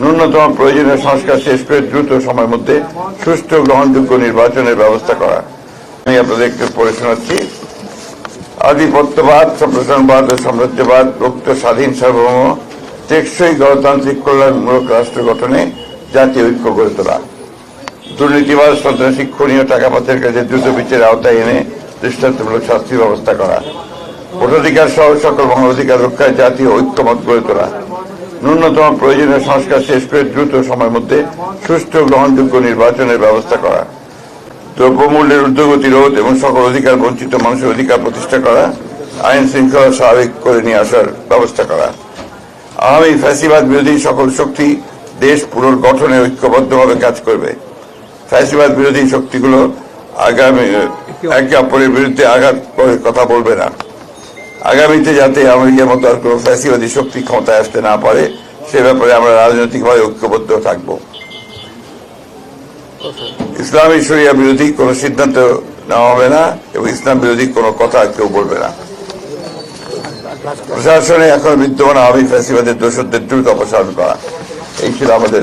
ন্যূনতম প্রয়োজনীয় সংস্কার শেষ করে দ্রুত সময়ের মধ্যে সুষ্ঠু গ্রহণযোগ্য নির্বাচনের ব্যবস্থা করা। আমি আপনাদেরকে পড়ে শোনাচ্ছি। আধিপত্যবাদ, সম্প্রসারণবাদ ও সাম্রাজ্যবাদ মুক্ত স্বাধীন সার্বভৌম, টেকসই গণতান্ত্রিক কল্যাণমূলক রাষ্ট্র গঠনে জাতীয় ঐক্য গড়ে তোলা। দুর্নীতিবাদ সন্ত্রাসী খুনীয় টাকা পাচারের কাছে দ্রুত বিচারের আওতায় এনে দৃষ্টান্তমূলক শাস্তির ব্যবস্থা করা। ভোটাধিকার সহ সকল মানবাধিকার রক্ষায় জাতীয় ঐক্যমত গড়ে তোলা। ন্যূনতম প্রয়োজনীয় সংস্কার শেষ করে দ্রুত সময়ের মধ্যে সুষ্ঠু গ্রহণযোগ্য নির্বাচনের ব্যবস্থা করা। দ্রব্যমূল্যের ঊর্ধ্বগতি রোধ এবং সকল অধিকার বঞ্চিত মানুষের অধিকার প্রতিষ্ঠা করা, আইন শৃঙ্খলা স্বাভাবিক করে নিয়ে আসার ব্যবস্থা করা। আগামী ফ্যাসিবাদ বিরোধী সকল শক্তি দেশ পুনর্গঠনে ঐক্যবদ্ধভাবে কাজ করবে। ফ্যাসিবাদ বিরোধী শক্তিগুলো আগামী একে অপরের বিরুদ্ধে আঘাত কথা বলবে না। আগামীতে যাতে আমেরিকার মতো আর কোনো ফ্যাসিবাদী শক্তি ক্ষমতায় আসতে না পারে, সে ব্যাপারে আমরা রাজনৈতিকভাবে ঐক্যবদ্ধ থাকব। ইসলামী শরিয়া বিরোধী কোনো সিদ্ধান্ত নেওয়া হবে না এবং ইসলাম বিরোধী কোনো কথা কেউ বলবে না। প্রশাসনে এখন বিদ্যমান আওয়ামী ফ্যাসিবাদের দোষদের দ্রুত অপসারণ করা। এই ছিল আমাদের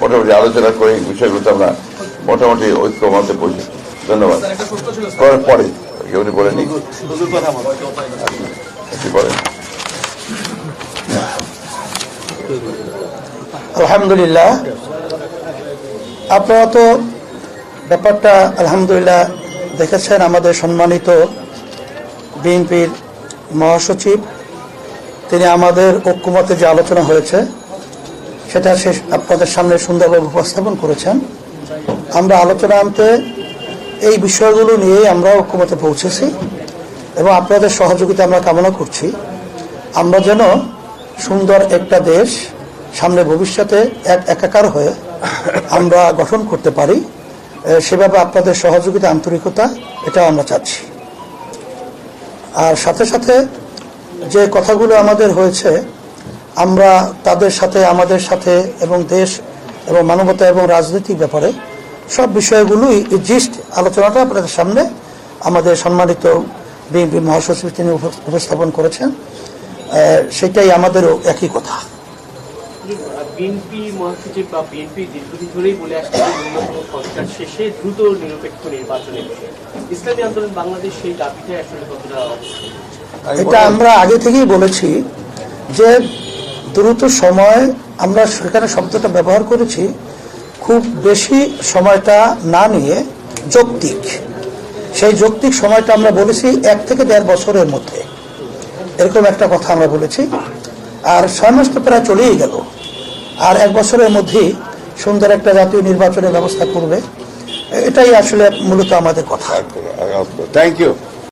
মোটামুটি আলোচনা করে এই বিষয়গুলোতে আমরা মোটামুটি ঐক্যমতে পৌঁছে ধন্যবাদ। পরে কেউ উনি বলেনি? কি বলেন আলহামদুলিল্লাহ। আপনারা তো ব্যাপারটা আলহামদুলিল্লাহ দেখেছেন আমাদের সম্মানিত বিএনপির মহাসচিব। তিনি আমাদের ঐক্যমতে যে আলোচনা হয়েছে সেটা সে আপনাদের সামনে সুন্দরভাবে উপস্থাপন করেছেন। আমরা আলোচনা আনতে এই বিষয়গুলো নিয়েই আমরা ঐক্যমতে পৌঁছেছি এবং আপনাদের সহযোগিতা আমরা কামনা করছি। আমরা যেন সুন্দর একটা দেশ সামনে ভবিষ্যতে এক একাকার হয়ে আমরা গঠন করতে পারি সেভাবে আপনাদের সহযোগিতা, আন্তরিকতা এটা আমরা চাচ্ছি। আর সাথে সাথে যে কথাগুলো আমাদের হয়েছে, আমরা তাদের সাথে, আমাদের সাথে এবং দেশ এবং মানবতা এবং রাজনৈতিক ব্যাপারে সব বিষয়গুলোই জিস্ট আলোচনাটা আপনাদের সামনে আমাদের সম্মানিত বিএনপি মহাসচিব তিনি উপস্থাপন করেছেন। সেটাই আমাদেরও একই কথা। বিএনপি মহাসচিব বা বিএনপি দীর্ঘদিন ধরেই বলে আসছে ন্যূনতম সংস্কার শেষে দ্রুত নিরপেক্ষ নির্বাচনের ইসলামী আন্দোলন বাংলাদেশ সেই দাবিটাই আসলে কতটা এটা আমরা আগে থেকেই বলেছি যে দ্রুত সময় আমরা সেখানে শব্দটা ব্যবহার করেছি। খুব বেশি সময়টা না নিয়ে যৌক্তিক। সেই যৌক্তিক সময়টা আমরা বলেছি এক থেকে দেড় বছরের মধ্যে। এরকম একটা কথা আমরা বলেছি। আর ছয় মাস তো প্রায় চলেই গেল। আর এক বছরের মধ্যেই সুন্দর একটা জাতীয় নির্বাচনের ব্যবস্থা করবে। এটাই আসলে মূলত আমাদের কথা। Thank you